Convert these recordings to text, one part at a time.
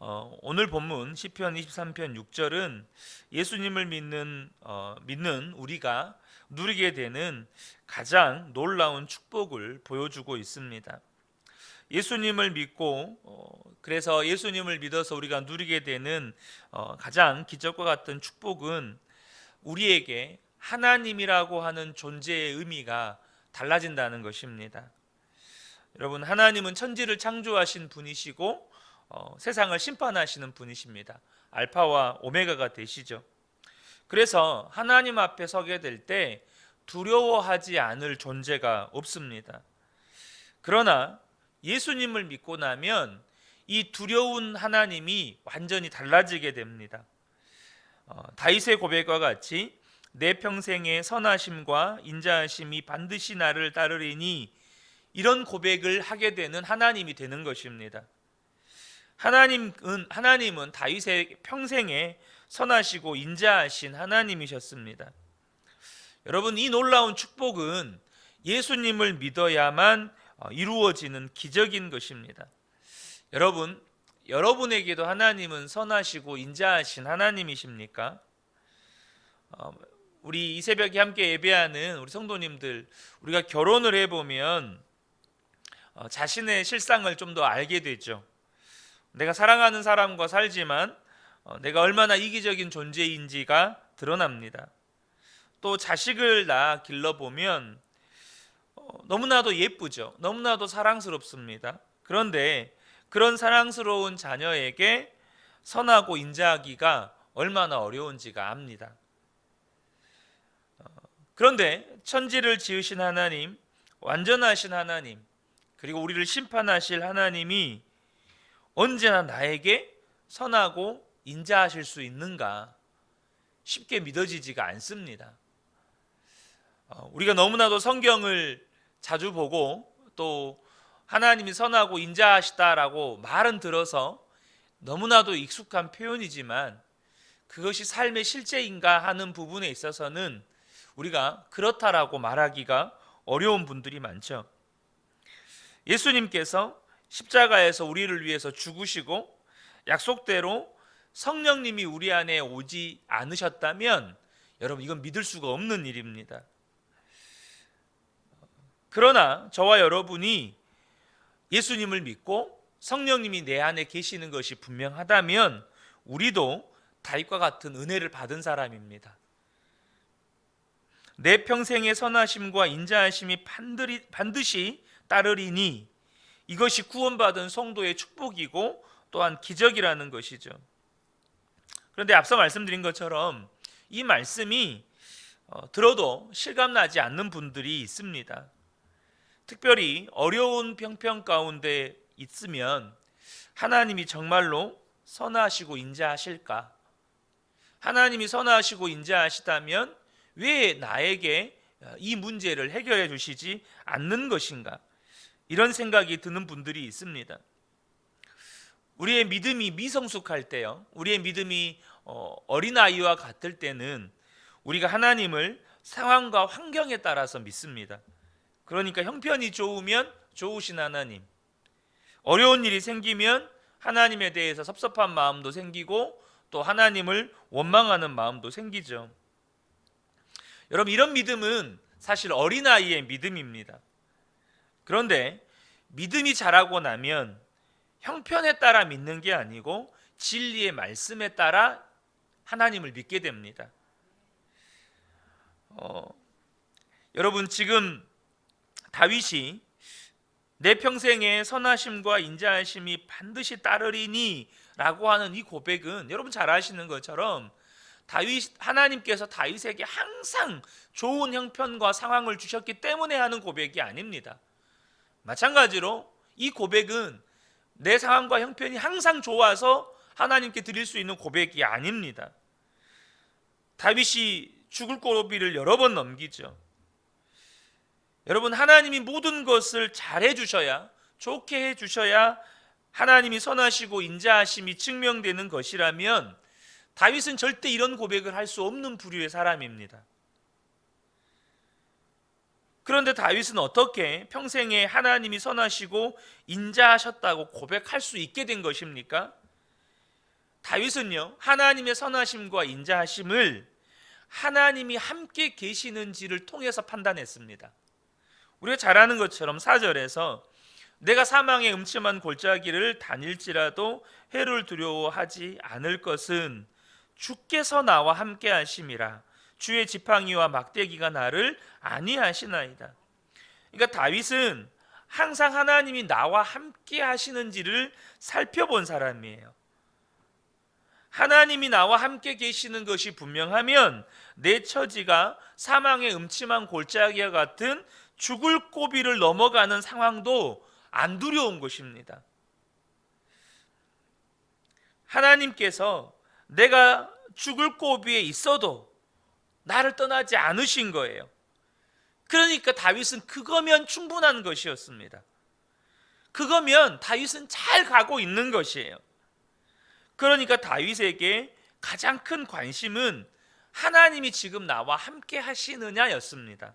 어, 오늘 본문 시편 23편 6절은 예수님을 믿는 어, 믿는 우리가 누리게 되는 가장 놀라운 축복을 보여주고 있습니다. 예수님을 믿고 어, 그래서 예수님을 믿어서 우리가 누리게 되는 어, 가장 기적과 같은 축복은 우리에게 하나님이라고 하는 존재의 의미가 달라진다는 것입니다. 여러분 하나님은 천지를 창조하신 분이시고 어, 세상을 심판하시는 분이십니다. 알파와 오메가가 되시죠. 그래서 하나님 앞에 서게 될 때 두려워하지 않을 존재가 없습니다. 그러나 예수님을 믿고 나면 이 두려운 하나님이 완전히 달라지게 됩니다. 어, 다윗의 고백과 같이 내 평생의 선하심과 인자하심이 반드시 나를 따르리니 이런 고백을 하게 되는 하나님이 되는 것입니다. 하나님은 하나님은 다윗의 평생에 선하시고 인자하신 하나님이셨습니다. 여러분 이 놀라운 축복은 예수님을 믿어야만 어, 이루어지는 기적인 것입니다. 여러분 여러분에게도 하나님은 선하시고 인자하신 하나님이십니까? 어, 우리 이 새벽에 함께 예배하는 우리 성도님들 우리가 결혼을 해보면 어, 자신의 실상을 좀 더 알게 되죠. 내가 사랑하는 사람과 살지만 어, 내가 얼마나 이기적인 존재인지가 드러납니다. 또 자식을 낳아 길러보면 어, 너무나도 예쁘죠. 너무나도 사랑스럽습니다. 그런데 그런 사랑스러운 자녀에게 선하고 인자하기가 얼마나 어려운지가 압니다. 어, 그런데 천지를 지으신 하나님, 완전하신 하나님, 그리고 우리를 심판하실 하나님이 언제나 나에게 선하고 인자하실 수 있는가 쉽게 믿어지지가 않습니다. 어, 우리가 너무나도 성경을 자주 보고 또 하나님이 선하고 인자하시다라고 말은 들어서 너무나도 익숙한 표현이지만 그것이 삶의 실제인가 하는 부분에 있어서는 우리가 그렇다라고 말하기가 어려운 분들이 많죠. 예수님께서 십자가에서 우리를 위해서 죽으시고 약속대로 성령님이 우리 안에 오지 않으셨다면 여러분 이건 믿을 수가 없는 일입니다. 그러나 저와 여러분이 예수님을 믿고 성령님이 내 안에 계시는 것이 분명하다면 우리도 다윗과 같은 은혜를 받은 사람입니다. 내 평생의 선하심과 인자하심이 반드시 따르리니 이것이 구원받은 성도의 축복이고 또한 기적이라는 것이죠. 그런데 앞서 말씀드린 것처럼 이 말씀이 어, 들어도 실감나지 않는 분들이 있습니다. 특별히 어려운 평평 가운데 있으면 하나님이 정말로 선하시고 인자하실까? 하나님이 선하시고 인자하시다면 왜 나에게 이 문제를 해결해 주시지 않는 것인가? 이런 생각이 드는 분들이 있습니다. 우리의 믿음이 미성숙할 때요. 우리의 믿음이 어, 어린아이와 같을 때는 우리가 하나님을 상황과 환경에 따라서 믿습니다. 그러니까 형편이 좋으면 좋으신 하나님. 어려운 일이 생기면 하나님에 대해서 섭섭한 마음도 생기고 또 하나님을 원망하는 마음도 생기죠. 여러분 이런 믿음은 사실 어린아이의 믿음입니다. 그런데 믿음이 자라고 나면 형편에 따라 믿는 게 아니고 진리의 말씀에 따라 하나님을 믿게 됩니다. 어, 여러분 지금 다윗이 내 평생의 선하심과 인자하심이 반드시 따르리니라고 하는 이 고백은 여러분 잘 아시는 것처럼 다윗 하나님께서 다윗에게 항상 좋은 형편과 상황을 주셨기 때문에 하는 고백이 아닙니다. 마찬가지로 이 고백은 내 상황과 형편이 항상 좋아서 하나님께 드릴 수 있는 고백이 아닙니다. 다윗이 죽을 고비를 여러 번 넘기죠. 여러분 하나님이 모든 것을 잘해 주셔야 좋게 해 주셔야 하나님이 선하시고 인자하심이 증명되는 것이라면 다윗은 절대 이런 고백을 할 수 없는 부류의 사람입니다. 그런데 다윗은 어떻게 평생에 하나님이 선하시고 인자하셨다고 고백할 수 있게 된 것입니까? 다윗은요 하나님의 선하심과 인자하심을 하나님이 함께 계시는지를 통해서 판단했습니다. 우리가 잘 아는 것처럼 4절에서 내가 사망의 음침한 골짜기를 다닐지라도 해를 두려워하지 않을 것은 주께서 나와 함께 하심이라 주의 지팡이와 막대기가 나를 아니하시나이다. 그러니까 다윗은 항상 하나님이 나와 함께 하시는지를 살펴본 사람이에요. 하나님이 나와 함께 계시는 것이 분명하면 내 처지가 사망의 음침한 골짜기와 같은 죽을 고비를 넘어가는 상황도 안 두려운 것입니다. 하나님께서 내가 죽을 고비에 있어도 나를 떠나지 않으신 거예요. 그러니까 다윗은 그거면 충분한 것이었습니다. 그거면 다윗은 잘 가고 있는 것이에요. 그러니까 다윗에게 가장 큰 관심은 하나님이 지금 나와 함께 하시느냐였습니다.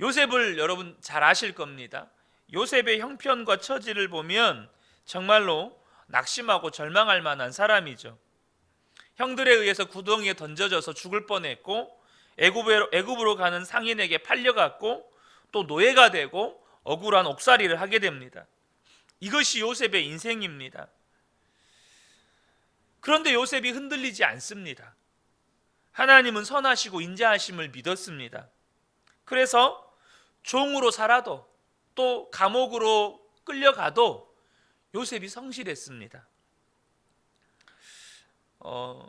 요셉을 여러분 잘 아실 겁니다. 요셉의 형편과 처지를 보면 정말로 낙심하고 절망할 만한 사람이죠. 형들에 의해서 구덩이에 던져져서 죽을 뻔했고 애굽으로, 가는 상인에게 팔려갔고 또 노예가 되고 억울한 옥살이를 하게 됩니다. 이것이 요셉의 인생입니다. 그런데 요셉이 흔들리지 않습니다. 하나님은 선하시고 인자하심을 믿었습니다. 그래서 종으로 살아도 또 감옥으로 끌려가도 요셉이 성실했습니다. 어,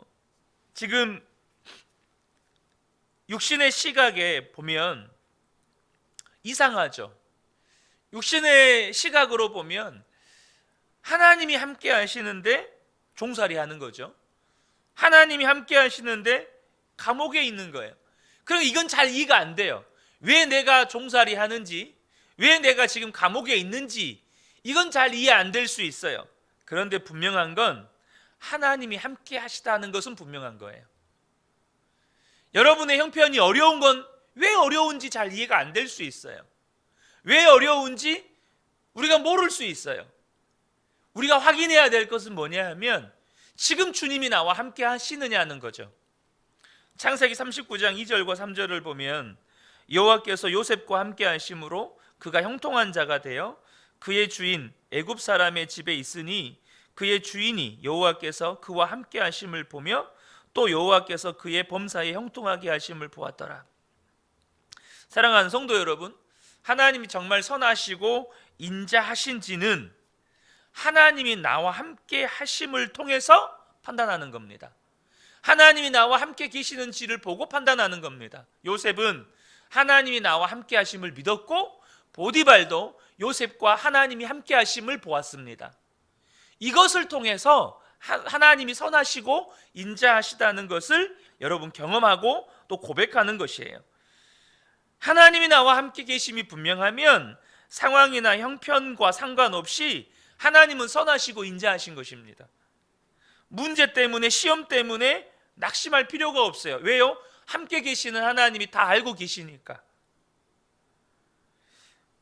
지금 육신의 시각에 보면 이상하죠. 육신의 시각으로 보면 하나님이 함께 하시는데 종살이 하는 거죠. 하나님이 함께 하시는데 감옥에 있는 거예요. 그럼 이건 잘 이해가 안 돼요. 왜 내가 종살이 하는지, 왜 내가 지금 감옥에 있는지, 이건 잘 이해 안 될 수 있어요. 그런데 분명한 건 하나님이 함께 하시다는 것은 분명한 거예요. 여러분의 형편이 어려운 건 왜 어려운지 잘 이해가 안 될 수 있어요. 왜 어려운지 우리가 모를 수 있어요. 우리가 확인해야 될 것은 뭐냐 하면 지금 주님이 나와 함께 하시느냐는 거죠. 창세기 39장 2절과 3절을 보면 여호와께서 요셉과 함께 하심으로 그가 형통한 자가 되어 그의 주인 애굽 사람의 집에 있으니 그의 주인이 여호와께서 그와 함께 하심을 보며 또 여호와께서 그의 범사에 형통하게 하심을 보았더라. 사랑하는 성도 여러분, 하나님이 정말 선하시고 인자하신지는 하나님이 나와 함께 하심을 통해서 판단하는 겁니다. 하나님이 나와 함께 계시는지를 보고 판단하는 겁니다. 요셉은 하나님이 나와 함께 하심을 믿었고 보디발도 요셉과 하나님이 함께 하심을 보았습니다. 이것을 통해서 하나님이 선하시고 인자하시다는 것을 여러분 경험하고 또 고백하는 것이에요. 하나님이 나와 함께 계심이 분명하면 상황이나 형편과 상관없이 하나님은 선하시고 인자하신 것입니다. 문제 때문에 시험 때문에 낙심할 필요가 없어요. 왜요? 함께 계시는 하나님이 다 알고 계시니까.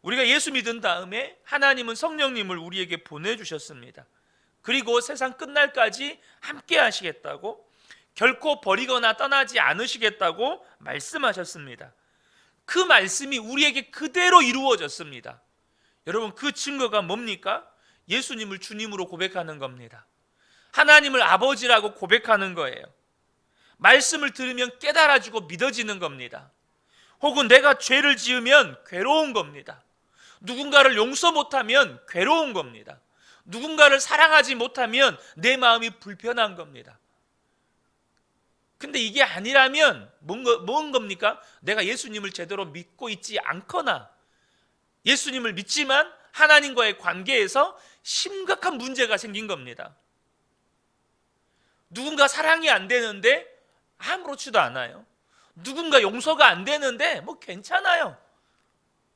우리가 예수 믿은 다음에 하나님은 성령님을 우리에게 보내주셨습니다. 그리고 세상 끝날까지 함께 하시겠다고 결코 버리거나 떠나지 않으시겠다고 말씀하셨습니다. 그 말씀이 우리에게 그대로 이루어졌습니다. 여러분 그 증거가 뭡니까? 예수님을 주님으로 고백하는 겁니다. 하나님을 아버지라고 고백하는 거예요. 말씀을 들으면 깨달아지고 믿어지는 겁니다. 혹은 내가 죄를 지으면 괴로운 겁니다. 누군가를 용서 못하면 괴로운 겁니다. 누군가를 사랑하지 못하면 내 마음이 불편한 겁니다. 근데 이게 아니라면 뭔 겁니까? 내가 예수님을 제대로 믿고 있지 않거나 예수님을 믿지만 하나님과의 관계에서 심각한 문제가 생긴 겁니다. 누군가 사랑이 안 되는데 아무렇지도 않아요. 누군가 용서가 안 되는데 뭐 괜찮아요.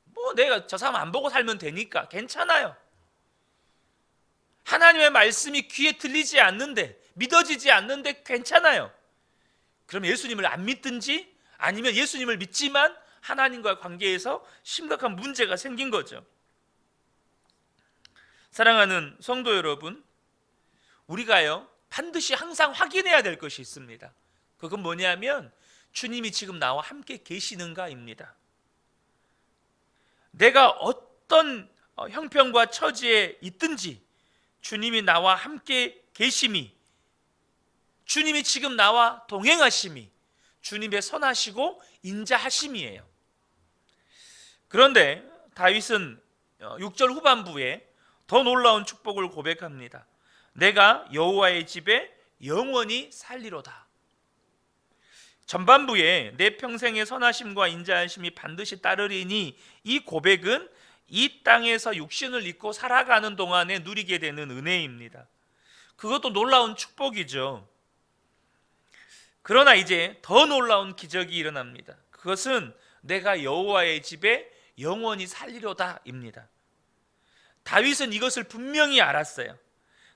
뭐 내가 저 사람 안 보고 살면 되니까 괜찮아요. 하나님의 말씀이 귀에 들리지 않는데 믿어지지 않는데 괜찮아요. 그럼 예수님을 안 믿든지 아니면 예수님을 믿지만 하나님과 관계에서 심각한 문제가 생긴 거죠. 사랑하는 성도 여러분, 우리가요 반드시 항상 확인해야 될 것이 있습니다. 그건 뭐냐면 주님이 지금 나와 함께 계시는가입니다. 내가 어떤 어, 형편과 처지에 있든지 주님이 나와 함께 계심이 주님이 지금 나와 동행하심이 주님의 선하시고 인자하심이에요. 그런데 다윗은 6절 후반부에 더 놀라운 축복을 고백합니다. 내가 여호와의 집에 영원히 살리로다. 전반부에 내 평생의 선하심과 인자하심이 반드시 따르리니 이 고백은 이 땅에서 육신을 입고 살아가는 동안에 누리게 되는 은혜입니다. 그것도 놀라운 축복이죠. 그러나 이제 더 놀라운 기적이 일어납니다. 그것은 내가 여호와의 집에 영원히 살리로다입니다. 다윗은 이것을 분명히 알았어요.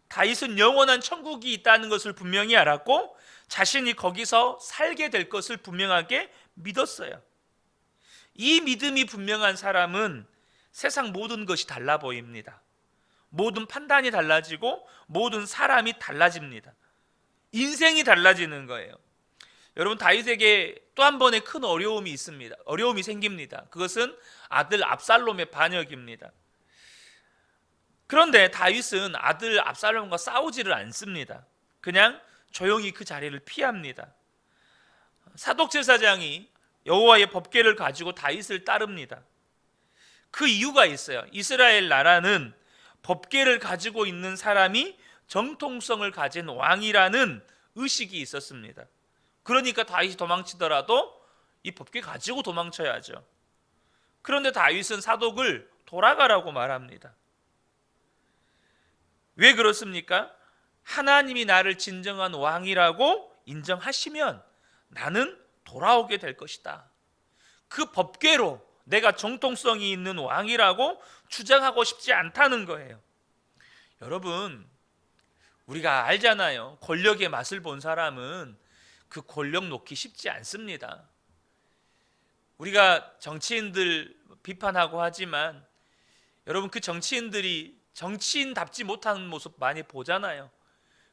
다윗은 영원한 천국이 있다는 것을 분명히 알았고 자신이 거기서 살게 될 것을 분명하게 믿었어요. 이 믿음이 분명한 사람은 세상 모든 것이 달라 보입니다. 모든 판단이 달라지고 모든 사람이 달라집니다. 인생이 달라지는 거예요. 여러분 다윗에게 또 한 번의 큰 어려움이 있습니다. 어려움이 생깁니다. 그것은 아들 압살롬의 반역입니다. 그런데 다윗은 아들 압살롬과 싸우지를 않습니다. 그냥 조용히 그 자리를 피합니다. 사독 제사장이 여호와의 법궤를 가지고 다윗을 따릅니다. 그 이유가 있어요. 이스라엘 나라는 법궤를 가지고 있는 사람이 정통성을 가진 왕이라는 의식이 있었습니다. 그러니까 다윗이 도망치더라도 이 법궤 가지고 도망쳐야죠. 그런데 다윗은 사독을 돌아가라고 말합니다. 왜 그렇습니까? 하나님이 나를 진정한 왕이라고 인정하시면 나는 돌아오게 될 것이다. 그 법궤로 내가 정통성이 있는 왕이라고 주장하고 싶지 않다는 거예요. 여러분, 우리가 알잖아요. 권력의 맛을 본 사람은 그 권력 놓기 쉽지 않습니다. 우리가 정치인들 비판하고 하지만 여러분 그 정치인들이 정치인답지 못한 모습 많이 보잖아요.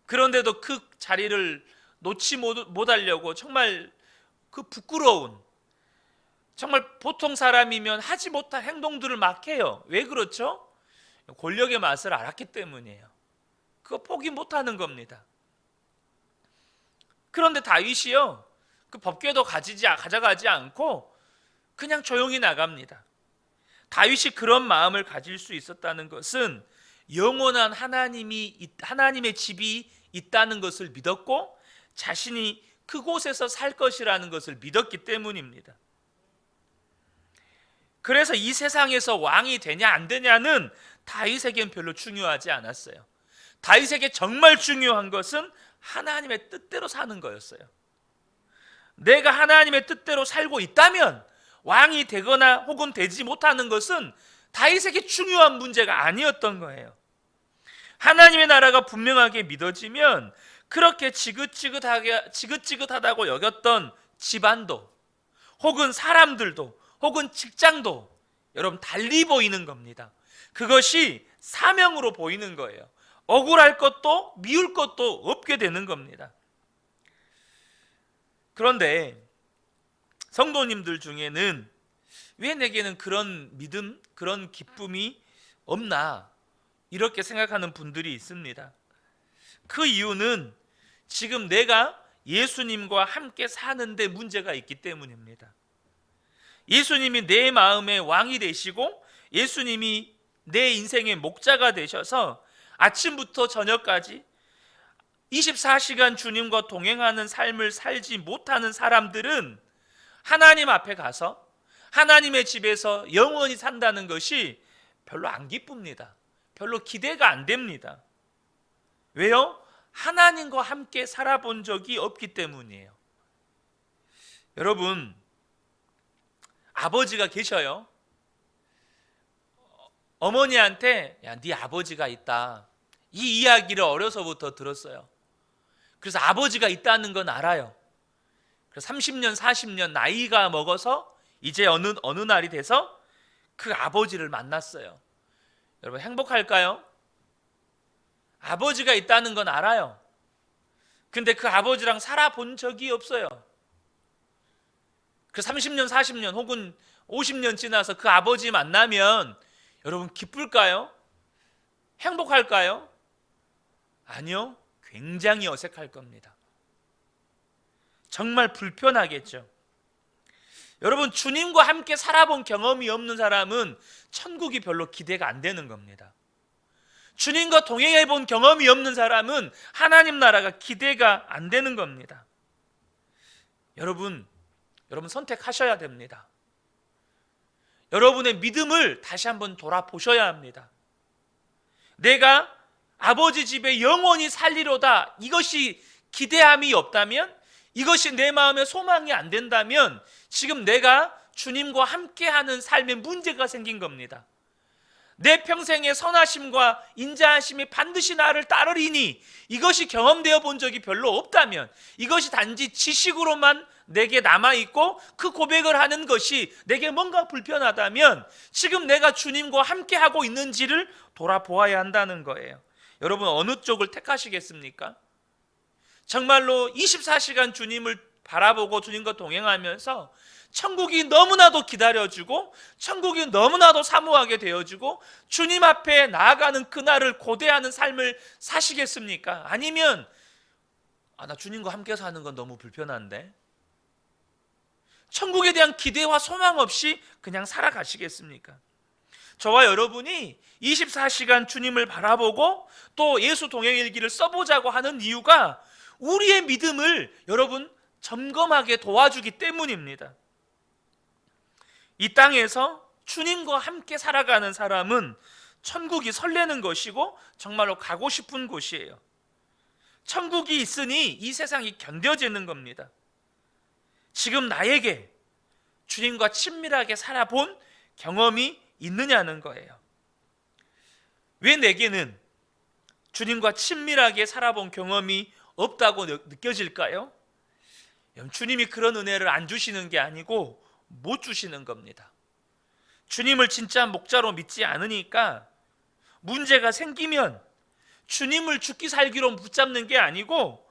그런데도 그 자리를 놓지 못하려고 정말 그 부끄러운 정말 보통 사람이면 하지 못할 행동들을 막 해요. 왜 그렇죠? 권력의 맛을 알았기 때문이에요. 그거 포기 못하는 겁니다. 그런데 다윗이요, 그 법궤도 가지지 가져가지 않고 그냥 조용히 나갑니다. 다윗이 그런 마음을 가질 수 있었다는 것은 영원한 하나님이 하나님의 집이 있다는 것을 믿었고 자신이 그곳에서 살 것이라는 것을 믿었기 때문입니다. 그래서 이 세상에서 왕이 되냐 안 되냐는 다윗에겐 별로 중요하지 않았어요. 다윗에게 정말 중요한 것은 하나님의 뜻대로 사는 거였어요. 내가 하나님의 뜻대로 살고 있다면 왕이 되거나 혹은 되지 못하는 것은 다윗에게 중요한 문제가 아니었던 거예요. 하나님의 나라가 분명하게 믿어지면 그렇게 지긋지긋하게 지긋지긋하다고 여겼던 집안도 혹은 사람들도 혹은 직장도 여러분 달리 보이는 겁니다. 그것이 사명으로 보이는 거예요. 억울할 것도 미울 것도 없게 되는 겁니다. 그런데 성도님들 중에는 왜 내게는 그런 믿음, 그런 기쁨이 없나 이렇게 생각하는 분들이 있습니다. 그 이유는 지금 내가 예수님과 함께 사는데 문제가 있기 때문입니다. 예수님이 내 마음의 왕이 되시고 예수님이 내 인생의 목자가 되셔서 아침부터 저녁까지 24시간 주님과 동행하는 삶을 살지 못하는 사람들은 하나님 앞에 가서 하나님의 집에서 영원히 산다는 것이 별로 안 기쁩니다. 별로 기대가 안 됩니다. 왜요? 하나님과 함께 살아본 적이 없기 때문이에요. 여러분, 아버지가 계셔요. 어머니한테 야, 네 아버지가 있다. 이 이야기를 어려서부터 들었어요. 그래서 아버지가 있다는 건 알아요. 그래서 30년, 40년 나이가 먹어서 이제 어느 어느 날이 돼서 그 아버지를 만났어요. 여러분 행복할까요? 아버지가 있다는 건 알아요. 근데 그 아버지랑 살아본 적이 없어요. 그 30년, 40년 혹은 50년 지나서 그 아버지 만나면 여러분 기쁠까요? 행복할까요? 아니요. 굉장히 어색할 겁니다. 정말 불편하겠죠. 여러분 주님과 함께 살아본 경험이 없는 사람은 천국이 별로 기대가 안 되는 겁니다. 주님과 동행해 본 경험이 없는 사람은 하나님 나라가 기대가 안 되는 겁니다. 여러분, 여러분 선택하셔야 됩니다. 여러분의 믿음을 다시 한번 돌아보셔야 합니다. 내가 아버지 집에 영원히 살리로다 이것이 기대함이 없다면 이것이 내 마음의 소망이 안 된다면 지금 내가 주님과 함께하는 삶에 문제가 생긴 겁니다. 내 평생의 선하심과 인자하심이 반드시 나를 따르리니 이것이 경험되어 본 적이 별로 없다면 이것이 단지 지식으로만 내게 남아 있고 그 고백을 하는 것이 내게 뭔가 불편하다면 지금 내가 주님과 함께 하고 있는지를 돌아보아야 한다는 거예요. 여러분 어느 쪽을 택하시겠습니까? 정말로 24시간 주님을 바라보고 주님과 동행하면서 천국이 너무나도 기다려주고 천국이 너무나도 사모하게 되어주고 주님 앞에 나아가는 그날을 고대하는 삶을 사시겠습니까? 아니면 아, 나 주님과 함께 사는 건 너무 불편한데 천국에 대한 기대와 소망 없이 그냥 살아가시겠습니까? 저와 여러분이 24시간 주님을 바라보고 또 예수 동행 일기를 써보자고 하는 이유가 우리의 믿음을 여러분 점검하게 도와주기 때문입니다. 이 땅에서 주님과 함께 살아가는 사람은 천국이 설레는 것이고 정말로 가고 싶은 곳이에요. 천국이 있으니 이 세상이 견뎌지는 겁니다. 지금 나에게 주님과 친밀하게 살아본 경험이 있느냐는 거예요. 왜 내게는 주님과 친밀하게 살아본 경험이 없다고 느- 느껴질까요? 주님이 그런 은혜를 안 주시는 게 아니고 못 주시는 겁니다. 주님을 진짜 목자로 믿지 않으니까 문제가 생기면 주님을 죽기 살기로 붙잡는 게 아니고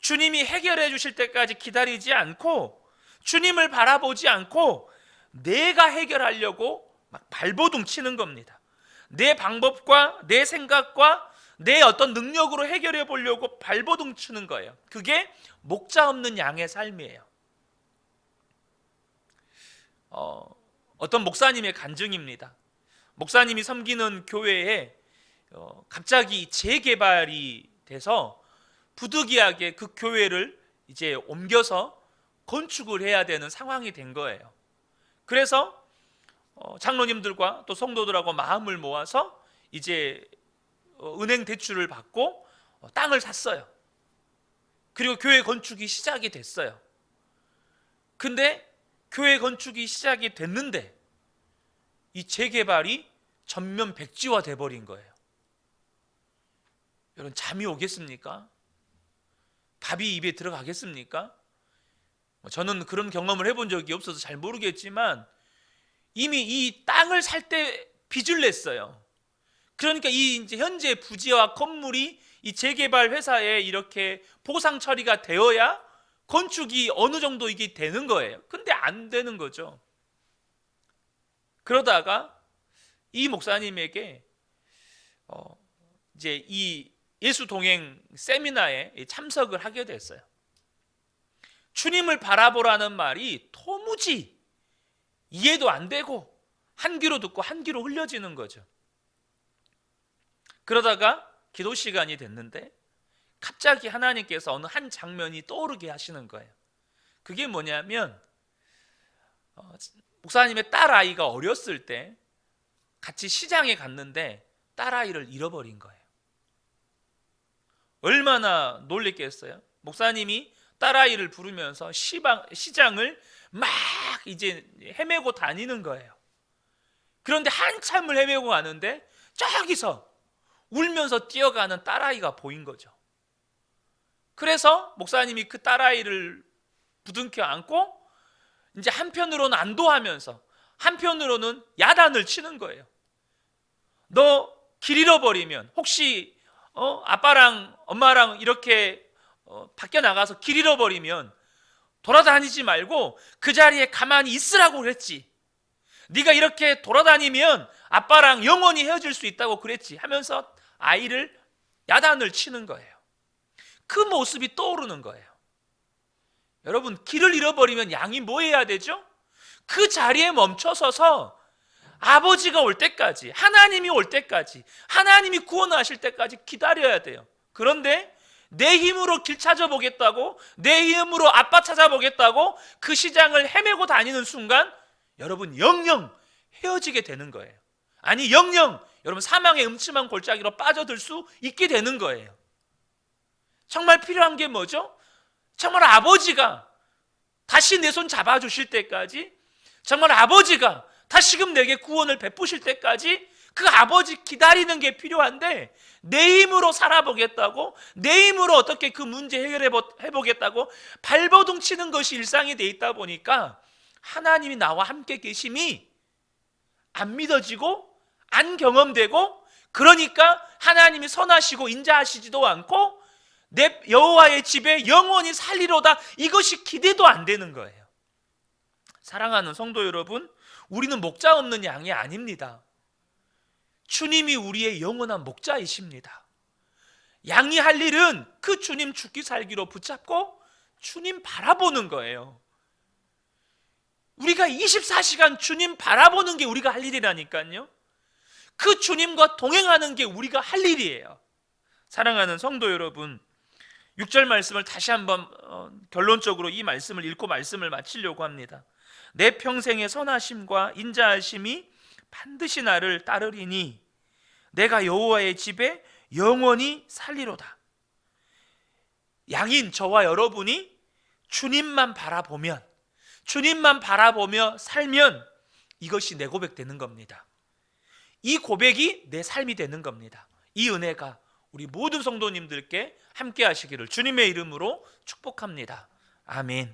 주님이 해결해 주실 때까지 기다리지 않고 주님을 바라보지 않고 내가 해결하려고 막 발버둥 치는 겁니다. 내 방법과 내 생각과 내 어떤 능력으로 해결해 보려고 발버둥 치는 거예요. 그게 목자 없는 양의 삶이에요. 어, 어떤 목사님의 간증입니다. 목사님이 섬기는 교회에 어, 갑자기 재개발이 돼서 부득이하게 그 교회를 이제 옮겨서 건축을 해야 되는 상황이 된 거예요. 그래서 어, 장로님들과 또 성도들하고 마음을 모아서 이제 어, 은행 대출을 받고 어, 땅을 샀어요. 그리고 교회 건축이 시작이 됐어요. 근데 교회 건축이 시작이 됐는데 이 재개발이 전면 백지화 돼 버린 거예요. 여러분 잠이 오겠습니까? 밥이 입에 들어가겠습니까? 뭐 저는 그런 경험을 해본 적이 없어서 잘 모르겠지만 이미 이 땅을 살 때 빚을 냈어요. 그러니까 이 이제 현재 부지와 건물이 이 재개발 회사에 이렇게 보상 처리가 되어야 건축이 어느 정도 이게 되는 거예요. 근데 안 되는 거죠. 그러다가 이 목사님에게 어 이제 이 예수 동행 세미나에 참석을 하게 됐어요. 주님을 바라보라는 말이 도무지 이해도 안 되고 한 귀로 듣고 한 귀로 흘려지는 거죠. 그러다가 기도 시간이 됐는데 갑자기 하나님께서 어느 한 장면이 떠오르게 하시는 거예요. 그게 뭐냐면 어, 목사님의 딸 아이가 어렸을 때 같이 시장에 갔는데 딸 아이를 잃어버린 거예요. 얼마나 놀랬겠어요? 목사님이 딸 아이를 부르면서 시방, 시장을 막 이제 헤매고 다니는 거예요. 그런데 한참을 헤매고 가는데 저기서 울면서 뛰어가는 딸아이가 보인 거죠. 그래서 목사님이 그 딸아이를 부둥켜 안고 이제 한편으로는 안도하면서 한편으로는 야단을 치는 거예요. 너 길 잃어버리면 혹시 어, 아빠랑 엄마랑 이렇게 어, 밖에 나가서 길 잃어버리면 돌아다니지 말고 그 자리에 가만히 있으라고 그랬지. 네가 이렇게 돌아다니면 아빠랑 영원히 헤어질 수 있다고 그랬지 하면서 아이를 야단을 치는 거예요. 그 모습이 떠오르는 거예요. 여러분 길을 잃어버리면 양이 뭐 해야 되죠? 그 자리에 멈춰서서 아버지가 올 때까지 하나님이 올 때까지 하나님이 구원하실 때까지 기다려야 돼요. 그런데 내 힘으로 길 찾아보겠다고 내 힘으로 아빠 찾아보겠다고 그 시장을 헤매고 다니는 순간 여러분 영영 헤어지게 되는 거예요. 아니 영영 여러분 사망의 음침한 골짜기로 빠져들 수 있게 되는 거예요. 정말 필요한 게 뭐죠? 정말 아버지가 다시 내 손 잡아주실 때까지 정말 아버지가 다시금 내게 구원을 베푸실 때까지 그 아버지 기다리는 게 필요한데 내 힘으로 살아보겠다고 내 힘으로 어떻게 그 문제 해결해 보겠다고 발버둥 치는 것이 일상이 돼 있다 보니까 하나님이 나와 함께 계심이 안 믿어지고 안 경험되고 그러니까 하나님이 선하시고 인자하시지도 않고 내 여호와의 집에 영원히 살리로다 이것이 기대도 안 되는 거예요. 사랑하는 성도 여러분, 우리는 목자 없는 양이 아닙니다. 주님이 우리의 영원한 목자이십니다. 양이 할 일은 그 주님 죽기 살기로 붙잡고 주님 바라보는 거예요. 우리가 24시간 주님 바라보는 게 우리가 할 일이라니까요. 그 주님과 동행하는 게 우리가 할 일이에요. 사랑하는 성도 여러분, 6절 말씀을 다시 한번 어, 결론적으로 이 말씀을 읽고 말씀을 마치려고 합니다. 내 평생의 선하심과 인자하심이 반드시 나를 따르리니 내가 여호와의 집에 영원히 살리로다. 양인 저와 여러분이 주님만 바라보면 주님만 바라보며 살면 이것이 내 고백 되는 겁니다. 이 고백이 내 삶이 되는 겁니다. 이 은혜가 우리 모든 성도님들께 함께 하시기를 주님의 이름으로 축복합니다. 아멘.